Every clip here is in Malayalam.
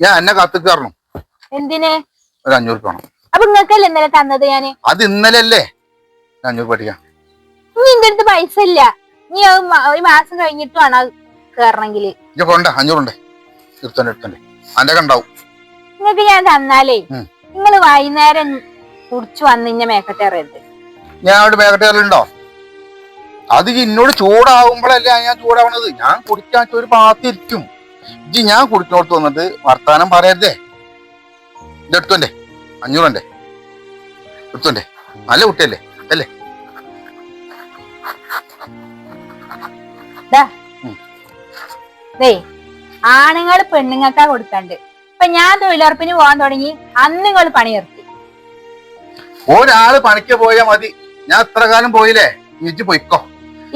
ഞാൻ എന്നെ കത്തിക്കാറണം എന്തിനെ? ഒരു അഞ്ഞൂറ് വേണം. അപ്പൊ നിങ്ങൾക്കല്ലേ ഇന്നലെ തന്നത് ഞാൻ? അത് ഇന്നലല്ലേ? ഞാൻ അഞ്ഞൂറ് പഠിക്കാം ഇനി എന്റെ അടുത്ത് പൈസ ഇല്ല. നീ അത് മ- ഒരു മാസം കഴിഞ്ഞിട്ട് വേണം അത് കേറണെങ്കിൽ പോണ്ടേ അഞ്ഞൂറുണ്ടേ. എടുത്തോണ്ട് എടുത്തോണ്ട്. അന്റെ കണ്ടാവും നിങ്ങക്ക് ഞാൻ തന്നാലേ ഉം. നിങ്ങൾ വൈകുന്നേരം കുടിച്ചു വന്ന് ഇന്നെ ഞാൻ അവിടെ മേഘട്ടേലുണ്ടോ അത് ഇജ്ജ് എന്നോട് ചൂടാവുമ്പോഴല്ലേ ഞാൻ ചൂടാവണത്. ഞാൻ കുടിക്കാൻ ഒരു പാത്തിരിക്കും. ഇജ്ജ് ഞാൻ കുടിക്കണോടത്ത് വന്നിട്ട് വർത്താനം പറയരുതേ. ഇത് എടുത്തോണ്ടേ അഞ്ഞൂറണ്ടേ. എടുത്തോണ്ടേ നല്ല കുട്ടിയല്ലേ അല്ലേ ആണുങ്ങൾ പെണ്ണുങ്ങൾക്കാ കൊടുക്കണ്ട്. ഇപ്പൊ ഞാൻ തൊഴിലുറപ്പിന് പോകാൻ തുടങ്ങി അന്ന് നിങ്ങൾ പണി നിർത്തി. ഒരാൾ പണിക്ക് പോയാ മതി. ഞാൻ എത്ര കാലം പോയില്ലേ? ഇജ്ജ് പൊയ്ക്കോ.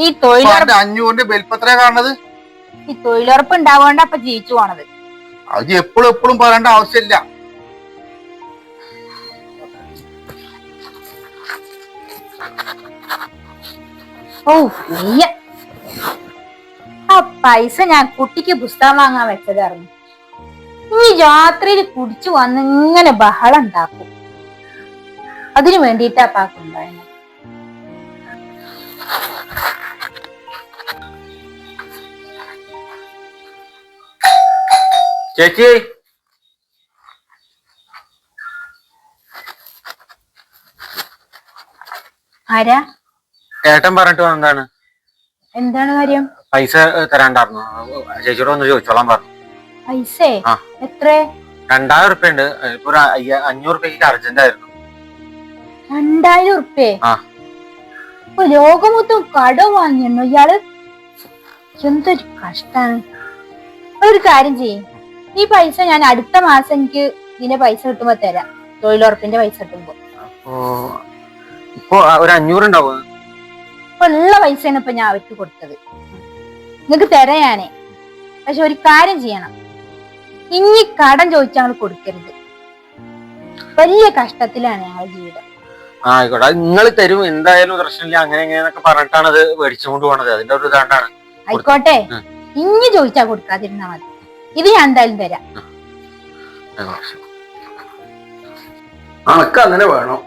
ഈ തൊഴിലുറപ്പ് അഞ്ഞൂറിന്റെ വലിപ്പത്രയാ കാണുന്നത്. ഈ തൊഴിലുറപ്പ് ഉണ്ടാവേണ്ട അപ്പൊ ജീവിച്ചു പോണത്. അത് എപ്പോഴും എപ്പോഴും പറയേണ്ട ആവശ്യമില്ല. ഓ ആ പൈസ ഞാൻ കുട്ടിക്ക് പുസ്തകം വാങ്ങാൻ വെച്ചതായിരുന്നു ഈ രാത്രിയിൽ കുടിച്ചു വന്ന് ഇങ്ങനെ ബഹളം ഉണ്ടാക്കും. അതിനു വേണ്ടിയിട്ടാ പാക്കുണ്ടായിരുന്നത് ചേച്ചി. ആരാ? ഏട്ടൻ പറഞ്ഞിട്ട് എന്താണ്? എന്താണ് കാര്യം? പൈസ തരാണ്ടായിരുന്നു. ചേച്ചിയോട് ഒന്ന് ചോദിച്ചോളാൻ പറഞ്ഞു. പൈസേ? ആ. എത്ര? രണ്ടായിരം ഉറുപ്പ്യ ഉണ്ട് ഇപ്പൊ ഒരു അയ്യ- അഞ്ഞൂറ് ഉറുപ്പ്യക്ക് അർജന്റ് ആയിരുന്നു. രണ്ടായിരം ഉറുപ്പേ ആ. ഇപ്പൊ ലോകമൊത്തം കടം വാങ്ങിയെണ്ണു ഇയാൾ എന്തൊരു കഷ്ടാണ്. ഒരു കാര്യം ചെയ്യും. ഈ പൈസ ഞാൻ അടുത്ത മാസം എനിക്ക് ഇതിന്റെ പൈസ കിട്ടുമ്പോ തരാം. തൊഴിലുറപ്പിന്റെ പൈസ കിട്ടുമ്പോ. അപ്പോ ഇപ്പൊ ഒരു അഞ്ഞൂറ് ഉണ്ടാവും? ഇപ്പൊ ഉള്ള പൈസയാണ് ഇപ്പൊ ഞാൻ അവർക്ക് കൊടുത്തത്. നിങ്ങക്ക് തരാം ഞാനേ. പക്ഷെ ഒരു കാര്യം ചെയ്യണം. ഇനി കടം ചോദിച്ചാൽ ഞങ്ങൾ കൊടുക്കരുത്. വലിയ കഷ്ടത്തിലാണ് ഞങ്ങളുടെ ജീവിതം. ആയിക്കോട്ടെ. നിങ്ങൾ തരും. എന്തായാലും പ്രശ്നമില്ല. അങ്ങനെ എങ്ങനെയൊക്കെ പറഞ്ഞിട്ടാണ് അത് മേടിച്ചുകൊണ്ട് പോണത്. അതിന്റെ ഒരു ഇതാണ്ടാണ്. ആയിക്കോട്ടെ. ഇനി ചോദിച്ചാ കൊടുക്കാതിരുന്നാ മതി. ഇത് ഞാൻ എന്തായാലും തരാം. അനക്ക് അങ്ങനെ വേണം.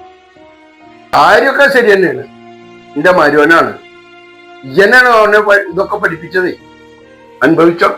കാര്യമൊക്കെ ശരി തന്നെയാണ്. എന്റെ മരുവനാണ്. ഇതൊക്കെ പഠിപ്പിച്ചത്. അനുഭവിച്ചോ?